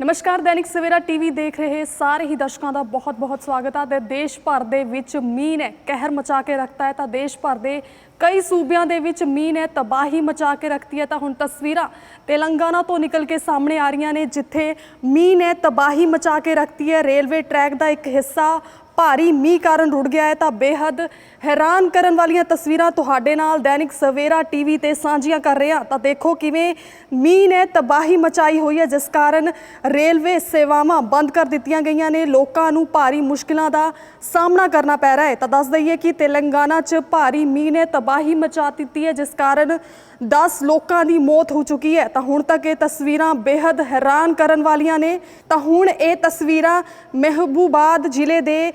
ਨਮਸਕਾਰ, ਦੈਨਿਕ ਸਵੇਰਾ ਟੀਵੀ ਦੇਖ ਰਹੇ ਸਾਰੇ ਹੀ ਦਰਸ਼ਕਾਂ ਦਾ ਬਹੁਤ-ਬਹੁਤ ਸਵਾਗਤ ਹੈ ਤੇ ਦੇਸ਼ ਭਰ ਦੇ ਵਿੱਚ ਮੀਂਹ ਨੇ ਕਹਿਰ ਮਚਾ ਕੇ ਰੱਖਤਾ ਹੈ। ਤਾਂ ਦੇਸ਼ ਭਰ ਦੇ ਕਈ ਸੂਬਿਆਂ ਦੇ ਵਿੱਚ ਮੀਂਹ ਨੇ ਤਬਾਹੀ ਮਚਾ ਕੇ ਰੱਖਤੀ ਹੈ। ਤਾਂ ਹੁਣ ਤਸਵੀਰਾਂ ਤੇਲੰਗਾਨਾ ਤੋਂ ਨਿਕਲ ਕੇ ਸਾਹਮਣੇ ਆ ਰਹੀਆਂ ਨੇ, ਜਿੱਥੇ ਮੀਂਹ ਨੇ ਤਬਾਹੀ ਮਚਾ ਕੇ ਰੱਖਤੀ ਹੈ। ਰੇਲਵੇ ਟਰੈਕ ਦਾ ਇੱਕ ਹਿੱਸਾ ਭਾਰੀ ਮੀਂਹ ਕਾਰਨ ਰੁੜ ਗਿਆ ਹੈ ਤਾਂ ਬੇਹੱਦ ਹੈਰਾਨ ਕਰਨ ਵਾਲੀਆਂ ਤਸਵੀਰਾਂ ਤੁਹਾਡੇ ਨਾਲ ਦੈਨਿਕ ਸਵੇਰਾ ਟੀਵੀ ਤੇ ਸਾਂਝੀਆਂ ਕਰ ਰਹੇ ਹਾਂ। ਤਾਂ ਦੇਖੋ ਕਿਵੇਂ ਮੀਂਹ ਨੇ ਤਬਾਹੀ ਮਚਾਈ ਹੋਈ ਹੈ, ਜਿਸ ਕਾਰਨ ਰੇਲਵੇ ਸੇਵਾਵਾਂ ਬੰਦ ਕਰ ਦਿੱਤੀਆਂ ਗਈਆਂ ਨੇ। ਲੋਕਾਂ ਨੂੰ ਭਾਰੀ ਮੁਸ਼ਕਲਾਂ ਦਾ ਸਾਹਮਣਾ ਕਰਨਾ ਪੈ ਰਿਹਾ ਹੈ। ਤਾਂ ਦੱਸ ਦਈਏ ਕਿ ਤੇਲੰਗਾਨਾ 'ਚ ਭਾਰੀ ਮੀਂਹ ਨੇ ਤਬਾਹੀ ਮਚਾ ਦਿੱਤੀ ਹੈ, ਜਿਸ ਕਾਰਨ 10 ਲੋਕਾਂ ਦੀ ਮੌਤ ਹੋ ਚੁੱਕੀ ਹੈ। ਤਾਂ ਹੁਣ ਤੱਕ ਇਹ ਤਸਵੀਰਾਂ ਬੇहद ਹੈਰਾਨ ਕਰਨ ਵਾਲੀਆਂ ਨੇ। ਤਾਂ ਹੁਣ ਇਹ ਤਸਵੀਰਾਂ ਮਹਿਬੂਬਾਦ ਜ਼ਿਲ੍ਹੇ ਦੇ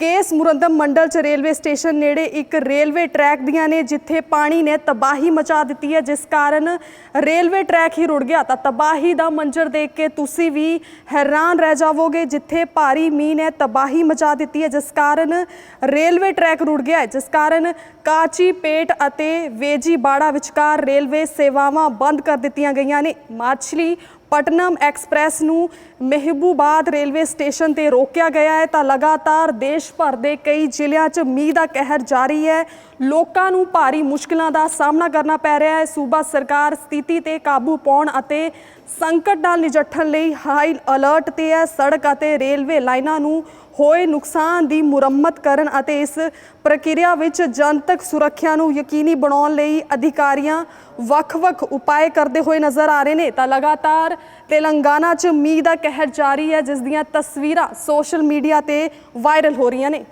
ਕੇਸ ਮੁਰੰਦਮ ਮੰਡਲ ਚ ਰੇਲਵੇ ਸਟੇਸ਼ਨ ਨੇੜੇ ਇੱਕ ਰੇਲਵੇ ਟਰੈਕ ਦੀਆਂ ਨੇ, ਜਿੱਥੇ ਪਾਣੀ ਨੇ ਤਬਾਹੀ ਮਚਾ ਦਿੱਤੀ ਹੈ, ਜਿਸ ਕਾਰਨ ਰੇਲਵੇ ਟਰੈਕ ਹੀ ਰੁੜ ਗਿਆ। ਤਾਂ ਤਬਾਹੀ ਦਾ ਮੰਜ਼ਰ ਦੇਖ ਕੇ ਤੁਸੀਂ ਵੀ ਹੈਰਾਨ ਰਹਿ ਜਾਵੋਗੇ, ਜਿੱਥੇ ਭਾਰੀ ਮੀਂਹ ਨੇ ਤਬਾਹੀ ਮਚਾ ਦਿੱਤੀ ਹੈ, ਜਿਸ ਕਾਰਨ ਰੇਲਵੇ ਟਰੈਕ ਰੁੜ ਗਿਆ ਹੈ। ਜਿਸ ਕਾਰਨ ਕਾਚੀ ਪੇਟ ਅਤੇ ਵੇਜੀ ਬਾੜਾ ਵਿਚਕਾਰ ਰੇਲਵੇ ਸੇਵਾਵਾਂ ਬੰਦ ਕਰ ਦਿੱਤੀਆਂ ਗਈਆਂ ਨੇ। ਮਾਛਲੀ ਪਟਨਮ ਐਕਸਪ੍ਰੈਸ ਨੂੰ ਮਹਿਬੂਬਾਦ ਰੇਲਵੇ ਸਟੇਸ਼ਨ ਤੇ ਰੋਕਿਆ ਗਿਆ ਹੈ। ਤਾਂ ਲਗਾਤਾਰ ਦੇਸ਼ ਦੇਸ਼ ਭਰ ਦੇ ਕਈ ਜ਼ਿਲ੍ਹਿਆਂ 'ਚ ਮੀਂਹ ਦਾ ਕਹਿਰ ਜਾਰੀ ਹੈ। ਲੋਕਾਂ ਨੂੰ ਭਾਰੀ ਮੁਸ਼ਕਲਾਂ ਦਾ ਸਾਹਮਣਾ ਕਰਨਾ ਪੈ ਰਿਹਾ ਹੈ। ਸੂਬਾ ਸਰਕਾਰ ਸਥਿਤੀ ਤੇ ਕਾਬੂ ਪਾਉਣ ਅਤੇ ਸੰਕਟ ਨਾਲ ਨਜਿੱਠਣ ਲਈ ਹਾਈ ਅਲਰਟ ਤੇ ਹੈ। ਸੜਕ ਅਤੇ ਰੇਲਵੇ ਲਾਈਨਾਂ ਨੂੰ ਹੋਏ ਨੁਕਸਾਨ ਦੀ ਮੁਰੰਮਤ ਕਰਨ ਅਤੇ ਇਸ ਪ੍ਰਕਿਰਿਆ ਵਿੱਚ ਜਨਤਕ ਸੁਰੱਖਿਆ ਨੂੰ ਯਕੀਨੀ ਬਣਾਉਣ ਲਈ ਅਧਿਕਾਰੀਆਂ ਵੱਖ-ਵੱਖ ਉਪਾਏ ਕਰਦੇ ਹੋਏ ਨਜ਼ਰ ਆ ਰਹੇ ਨੇ। ਤਾਂ ਲਗਾਤਾਰ ਤੇਲੰਗਾਨਾ 'ਚ ਮੀਂਹ ਦਾ ਕਹਿਰ ਜਾਰੀ ਹੈ, ਜਿਸ ਦੀਆਂ ਤਸਵੀਰਾਂ ਸੋਸ਼ਲ ਮੀਡੀਆ ਤੇ ਵਾਇਰਲ ਹੋ ਰਹੀਆਂ ਨੇ।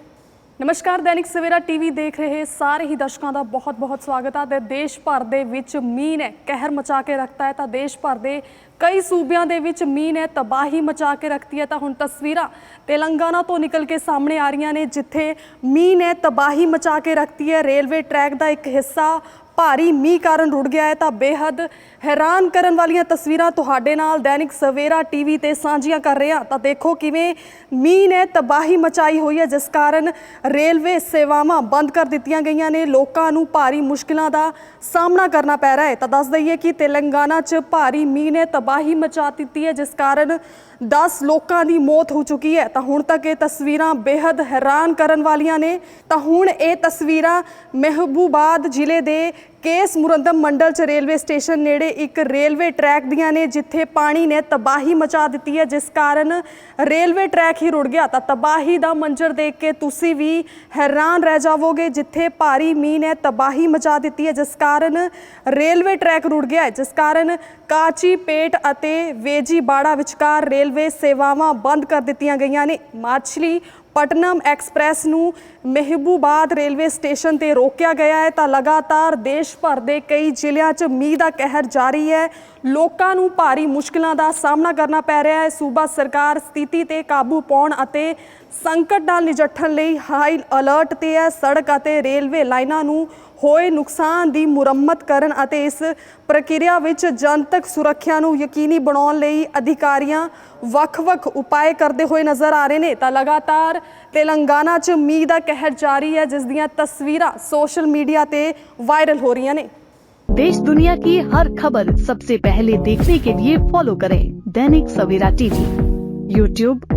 ਨਮਸਕਾਰ, ਦੈਨਿਕ ਸਵੇਰਾ ਟੀਵੀ ਦੇਖ ਰਹੇ ਸਾਰੇ ਹੀ ਦਰਸ਼ਕਾਂ ਦਾ ਬਹੁਤ-ਬਹੁਤ ਸਵਾਗਤ ਹੈ ਤੇ ਦੇਸ਼ ਭਰ ਦੇ ਵਿੱਚ ਮੀਂਹ ਨੇ ਕਹਿਰ ਮਚਾ ਕੇ ਰੱਖਤਾ ਹੈ। ਤਾਂ ਦੇਸ਼ ਭਰ ਦੇ ਕਈ ਸੂਬਿਆਂ ਦੇ ਵਿੱਚ ਮੀਂਹ ਨੇ ਤਬਾਹੀ ਮਚਾ ਕੇ ਰੱਖਤੀ ਹੈ। ਤਾਂ ਹੁਣ ਤਸਵੀਰਾਂ ਤੇਲੰਗਾਨਾ ਤੋਂ ਨਿਕਲ ਕੇ ਸਾਹਮਣੇ ਆ ਰਹੀਆਂ ਨੇ, ਜਿੱਥੇ ਮੀਂਹ ਨੇ ਤਬਾਹੀ ਮਚਾ ਕੇ ਰੱਖਤੀ ਹੈ। ਰੇਲਵੇ ਟਰੈਕ ਦਾ ਇੱਕ ਹਿੱਸਾ ਭਾਰੀ ਮੀਂਹ ਕਾਰਨ ਰੁੜ ਗਿਆ ਹੈ ਤਾਂ ਬੇਹੱਦ ਹੈਰਾਨ ਕਰਨ ਵਾਲੀਆਂ ਤਸਵੀਰਾਂ ਤੁਹਾਡੇ ਨਾਲ ਦੈਨਿਕ ਸਵੇਰਾ ਟੀਵੀ ਤੇ ਸਾਂਝੀਆਂ ਕਰ ਰਹੇ ਹਾਂ। ਤਾਂ ਦੇਖੋ ਕਿਵੇਂ ਮੀਂਹ ਨੇ ਤਬਾਹੀ ਮਚਾਈ ਹੋਈ ਹੈ, ਜਿਸ ਕਾਰਨ ਰੇਲਵੇ ਸੇਵਾਵਾਂ ਬੰਦ ਕਰ ਦਿੱਤੀਆਂ ਗਈਆਂ ਨੇ। ਲੋਕਾਂ ਨੂੰ ਭਾਰੀ ਮੁਸ਼ਕਲਾਂ ਦਾ ਸਾਹਮਣਾ ਕਰਨਾ ਪੈ ਰਿਹਾ ਹੈ। ਤਾਂ ਦੱਸ ਦਈਏ ਕਿ ਤੇਲੰਗਾਨਾ 'ਚ ਭਾਰੀ ਮੀਂਹ ਨੇ ਤਬਾਹੀ ਮਚਾ ਦਿੱਤੀ ਹੈ, ਜਿਸ ਕਾਰਨ 10 ਲੋਕਾਂ ਦੀ ਮੌਤ ਹੋ ਚੁੱਕੀ ਹੈ। ਤਾਂ ਹੁਣ ਤੱਕ ਇਹ ਤਸਵੀਰਾਂ ਬੇहद ਹੈਰਾਨ ਕਰਨ ਵਾਲੀਆਂ ਨੇ। ਤਾਂ ਹੁਣ ਇਹ ਤਸਵੀਰਾਂ ਮਹਿਬੂਬਾਦ ਜ਼ਿਲ੍ਹੇ ਦੇ ਕੇਸ ਮੁਰੰਦਮ ਮੰਡਲ ਚ ਰੇਲਵੇ ਸਟੇਸ਼ਨ ਨੇੜੇ ਇੱਕ ਰੇਲਵੇ ਟਰੈਕ ਦੀਆਂ ਨੇ, ਜਿੱਥੇ ਪਾਣੀ ਨੇ ਤਬਾਹੀ ਮਚਾ ਦਿੱਤੀ ਹੈ, ਜਿਸ ਕਾਰਨ ਰੇਲਵੇ ਟਰੈਕ ਹੀ ਰੁੜ ਗਿਆ। ਤਾਂ ਤਬਾਹੀ ਦਾ ਮੰਜ਼ਰ ਦੇਖ ਕੇ ਤੁਸੀਂ ਵੀ ਹੈਰਾਨ ਰਹਿ ਜਾਵੋਗੇ, ਜਿੱਥੇ ਭਾਰੀ ਮੀਂਹ ਨੇ ਤਬਾਹੀ ਮਚਾ ਦਿੱਤੀ ਹੈ, ਜਿਸ ਕਾਰਨ ਰੇਲਵੇ ਟਰੈਕ ਰੁੜ ਗਿਆ ਹੈ। ਜਿਸ ਕਾਰਨ ਕਾਚੀ ਪੇਟ ਅਤੇ ਵੇਜੀ ਬਾੜਾ ਵਿਚਕਾਰ ਰੇਲਵੇ ਸੇਵਾਵਾਂ ਬੰਦ ਕਰ ਦਿੱਤੀਆਂ ਗਈਆਂ ਨੇ। ਮਾਛਲੀ ਪਟਨਮ ਐਕਸਪ੍ਰੈਸ ਨੂੰ ਮਹਿਬੂਬਾਦ ਰੇਲਵੇ ਸਟੇਸ਼ਨ ਤੇ ਰੋਕਿਆ ਗਿਆ ਹੈ। ਤਾਂ ਲਗਾਤਾਰ ਦੇਸ਼ ਭਰ ਦੇ ਕਈ ਜ਼ਿਲ੍ਹਿਆਂ 'ਚ ਮੀਂਹ ਦਾ ਕਹਿਰ ਜਾਰੀ ਹੈ। ਲੋਕਾਂ ਨੂੰ ਭਾਰੀ ਮੁਸ਼ਕਲਾਂ ਦਾ ਸਾਹਮਣਾ ਕਰਨਾ ਪੈ ਰਿਹਾ ਹੈ। ਸੂਬਾ ਸਰਕਾਰ ਸਥਿਤੀ ਤੇ ਕਾਬੂ ਪਾਉਣ ਅਤੇ ਸੰਕਟ ਨਾਲ ਨਜਿੱਠਣ ਲਈ ਹਾਈ ਅਲਰਟ ਤੇ ਹੈ ਸੜਕ ਅਤੇ ਰੇਲਵੇ ਲਾਈਨਾਂ ਨੂੰ ਹੋਏ ਨੁਕਸਾਨ ਦੀ ਮੁਰੰਮਤ ਕਰਨ ਅਤੇ ਇਸ ਪ੍ਰਕਿਰਿਆ ਵਿੱਚ ਜਨਤਕ ਸੁਰੱਖਿਆ ਨੂੰ ਯਕੀਨੀ ਬਣਾਉਣ ਲਈ ਅਧਿਕਾਰੀਆਂ ਵੱਖ-ਵੱਖ ਉਪਾਅ ਕਰਦੇ ਹੋਏ ਨਜ਼ਰ ਆ ਰਹੇ ਨੇ ਤਾਂ ਲਗਾਤਾਰ ਤੇਲੰਗਾਨਾ 'ਚ ਮੀਂਹ ਦਾ ਕਹਿਰ ਜਾਰੀ ਹੈ ਜਿਸ ਦੀਆਂ ਤਸਵੀਰਾਂ ਸੋਸ਼ਲ ਮੀਡੀਆ ਤੇ ਵਾਇਰਲ ਹੋ ਰਹੀਆਂ ਨੇ देश दुनिया की हर खबर सबसे पहले देखने के लिए फॉलो करें दैनिक सवेरा टीवी यूट्यूब